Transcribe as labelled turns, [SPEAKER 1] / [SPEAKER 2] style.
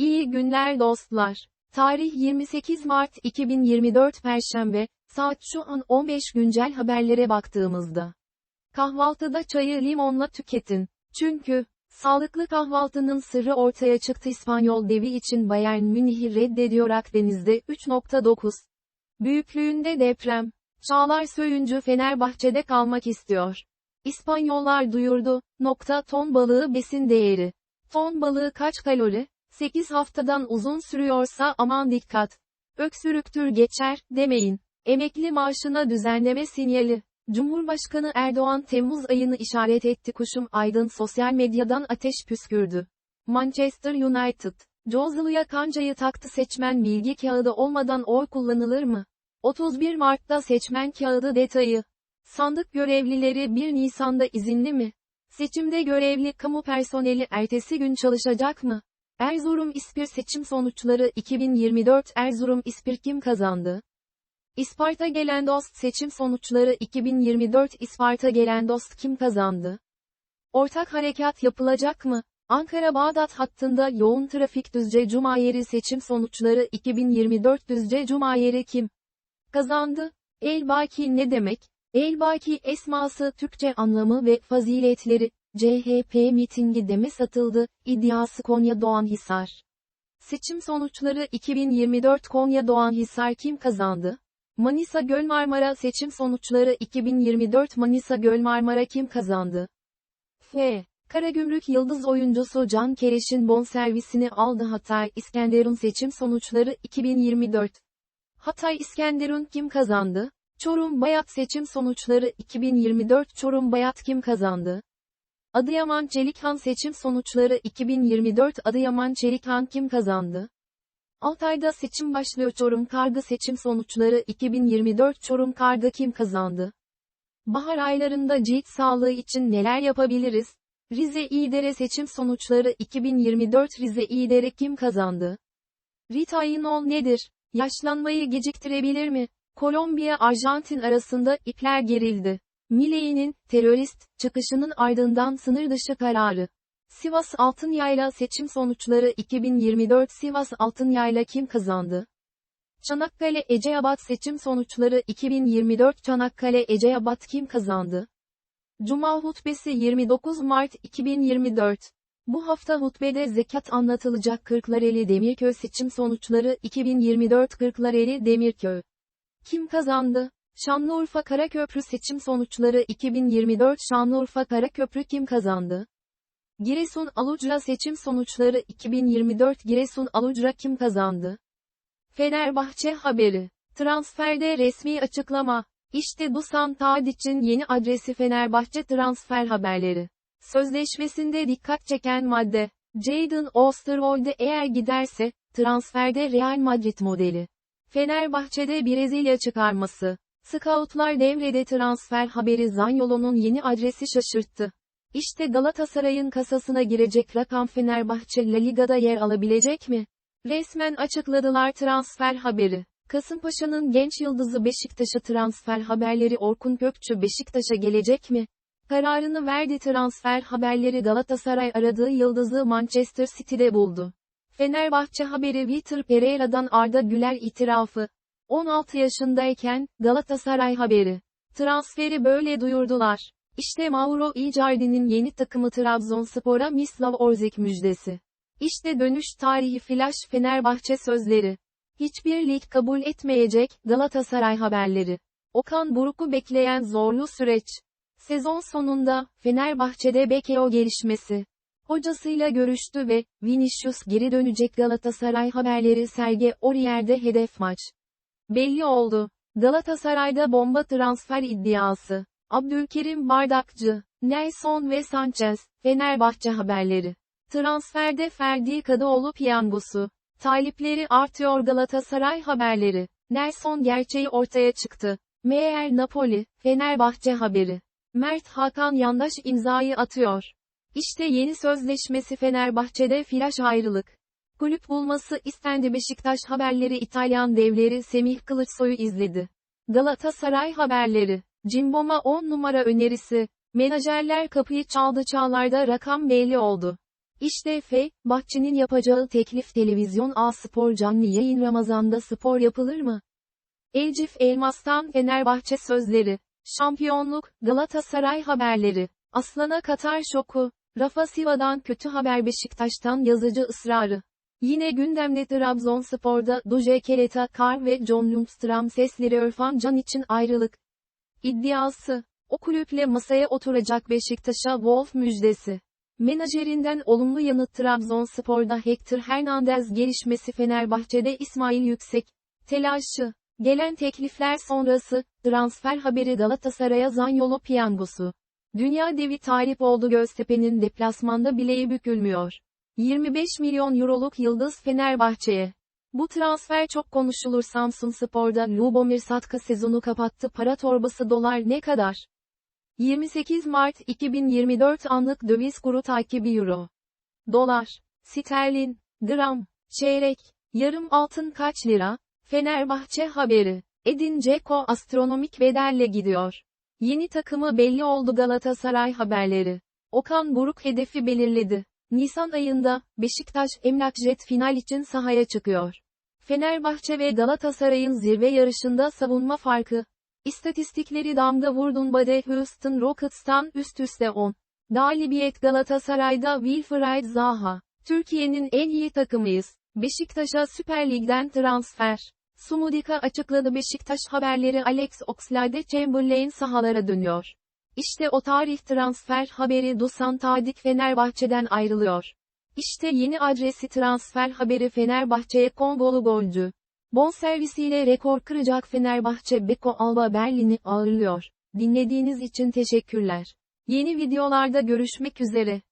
[SPEAKER 1] İyi günler dostlar. Tarih 28 Mart 2024 Perşembe, saat şu an 15 güncel haberlere baktığımızda. Kahvaltıda çayı limonla tüketin. Çünkü, sağlıklı kahvaltının sırrı ortaya çıktı İspanyol devi için Bayern Münih'i reddediyor Akdeniz'de 3.9. Büyüklüğünde deprem. Çağlar Söyüncü Fenerbahçe'de kalmak istiyor. İspanyollar duyurdu, nokta ton balığı besin değeri. Ton balığı kaç kalori? 8 haftadan uzun sürüyorsa aman dikkat. Öksürüktür geçer, demeyin. Emekli maaşına düzenleme sinyali. Cumhurbaşkanı Erdoğan Temmuz ayını işaret etti kuşum Aydın sosyal medyadan ateş püskürdü. Manchester United. Joslu'ya kancayı taktı seçmen bilgi kağıdı olmadan oy kullanılır mı? 31 Mart'ta seçmen kağıdı detayı. Sandık görevlileri 1 Nisan'da izinli mi? Seçimde görevli kamu personeli ertesi gün çalışacak mı? Erzurum İspir seçim sonuçları 2024 Erzurum İspir kim kazandı? İsparta gelen dost seçim sonuçları 2024 İsparta gelen dost kim kazandı? Ortak harekat yapılacak mı? Ankara-Bağdat hattında yoğun trafik Düzce Cuma yeri seçim sonuçları 2024 Düzce Cuma yeri kim kazandı? El-Baki ne demek? El-Baki esması Türkçe anlamı ve faziletleri, CHP mitingi deme satıldı, iddiası Konya Doğanhisar. Seçim sonuçları 2024 Konya Doğanhisar kim kazandı? Manisa Göl Marmara seçim sonuçları 2024 Manisa Göl Marmara kim kazandı? F. Karagümrük Yıldız oyuncusu Can Kereş'in bonservisini aldı Hatay İskenderun seçim sonuçları 2024. Hatay İskenderun kim kazandı? Çorum Bayat seçim sonuçları 2024 Çorum Bayat kim kazandı? Adıyaman Çelikhan seçim sonuçları 2024 Adıyaman Çelikhan kim kazandı? Altay'da seçim başlıyor Çorum Kargı seçim sonuçları 2024 Çorum Kargı kim kazandı? Bahar aylarında cilt sağlığı için neler yapabiliriz? Rize İdere seçim sonuçları 2024 Rize İdere kim kazandı? Ritalinol nedir? Yaşlanmayı geciktirebilir mi? Kolombiya Arjantin arasında ipler gerildi. Millei'nin terörist çıkışının ardından sınır dışı kararı. Sivas Altınyayla seçim sonuçları 2024 Sivas Altınyayla kim kazandı? Çanakkale Eceabat seçim sonuçları 2024 Çanakkale Eceabat kim kazandı? Cuma hutbesi 29 Mart 2024 Bu hafta hutbede zekat anlatılacak Kırklareli Demirköy seçim sonuçları 2024 Kırklareli Demirköy Kim kazandı? Şanlıurfa Karaköprü seçim sonuçları 2024 Şanlıurfa Karaköprü kim kazandı? Giresun Alucra seçim sonuçları 2024 Giresun Alucra kim kazandı? Fenerbahçe haberi. Transferde resmi açıklama. İşte Dusan Tadic'in yeni adresi Fenerbahçe transfer haberleri. Sözleşmesinde dikkat çeken madde. Jadon Osterwolde eğer giderse, transferde Real Madrid modeli. Fenerbahçe'de Brezilya çıkarması. Scoutlar devrede transfer haberi Zanyolo'nun yeni adresi şaşırttı. İşte Galatasaray'ın kasasına girecek rakam Fenerbahçe La Liga'da yer alabilecek mi? Resmen açıkladılar transfer haberi. Kasımpaşa'nın genç yıldızı Beşiktaş'a transfer haberleri Orkun Kökçü Beşiktaş'a gelecek mi? Kararını verdi transfer haberleri Galatasaray aradığı yıldızı Manchester City'de buldu. Fenerbahçe haberi Vitor Pereira'dan Arda Güler itirafı. 16 yaşındayken, Galatasaray haberi. Transferi böyle duyurdular. İşte Mauro Icardi'nin yeni takımı Trabzonspor'a Mislav Orzik müjdesi. İşte dönüş tarihi flash Fenerbahçe sözleri. Hiçbir lig kabul etmeyecek, Galatasaray haberleri. Okan Buruk'u bekleyen zorlu süreç. Sezon sonunda, Fenerbahçe'de Bekeo gelişmesi. Hocasıyla görüştü ve, Vinicius geri dönecek Galatasaray haberleri Serge Aurier'de hedef maç. Belli oldu. Galatasaray'da bomba transfer iddiası. Abdülkerim Bardakçı, Nelson ve Sanchez, Fenerbahçe haberleri. Transferde Ferdi Kadıoğlu piyangosu. Talipleri artıyor Galatasaray haberleri. Nelson gerçeği ortaya çıktı. Meğer Napoli, Fenerbahçe haberi. Mert Hakan yandaş imzayı atıyor. İşte yeni sözleşmesi Fenerbahçe'de flash ayrılık. Kulüp bulması istendi Beşiktaş haberleri İtalyan devleri Semih Kılıçsoy'u izledi. Galatasaray haberleri. Cimbom'a 10 numara önerisi. Menajerler kapıyı çaldı çağlarda rakam belli oldu. İşte F, Bahçe'nin yapacağı teklif televizyon A Spor canlı yayın Ramazan'da spor yapılır mı? Elcif Elmas'tan Fenerbahçe sözleri. Şampiyonluk, Galatasaray haberleri. Aslan'a Katar şoku. Rafa Silva'dan kötü haber Beşiktaş'tan yazıcı ısrarı. Yine gündemde Trabzonspor'da Duje Kereta Kar ve John Lundstram sesleri Örfan Can için ayrılık. İddiası. O kulüple masaya oturacak Beşiktaş'a Wolf müjdesi. Menajerinden olumlu yanıt Trabzonspor'da Hector Hernandez gelişmesi Fenerbahçe'de İsmail Yüksek. Telaşı. Gelen teklifler sonrası, transfer haberi Galatasaray'a Zanyolu piyangosu. Dünya devi talip oldu Göztepe'nin deplasmanda bileği bükülmüyor. 25 milyon euroluk yıldız Fenerbahçe'ye. Bu transfer çok konuşulur Samsun Spor'da Lubomir Satka sezonu kapattı para torbası dolar ne kadar? 28 Mart 2024 anlık döviz kuru takibi euro. Dolar, sterlin, gram, çeyrek, yarım altın kaç lira? Fenerbahçe haberi. Edin Dzeko astronomik bedelle gidiyor. Yeni takımı belli oldu Galatasaray haberleri. Okan Buruk hedefi belirledi. Nisan ayında, Beşiktaş Emlakjet final için sahaya çıkıyor. Fenerbahçe ve Galatasaray'ın zirve yarışında savunma farkı. İstatistikleri damga vurdun Bade Houston Rockets'tan üst üste 10. Galibiyet Galatasaray'da Wilfried Zaha. Türkiye'nin en iyi takımıyız. Beşiktaş'a Süper Lig'den transfer. Sumudika açıkladı Beşiktaş haberleri Alex Oxlade-Chamberlain sahalara dönüyor. İşte o tarih transfer haberi Dusan Tadic Fenerbahçe'den ayrılıyor. İşte yeni adresi transfer haberi Fenerbahçe'ye Kongolu golcü. Bonservisiyle rekor kıracak Fenerbahçe Beko Alba Berlin'i ağırlıyor. Dinlediğiniz için teşekkürler. Yeni videolarda görüşmek üzere.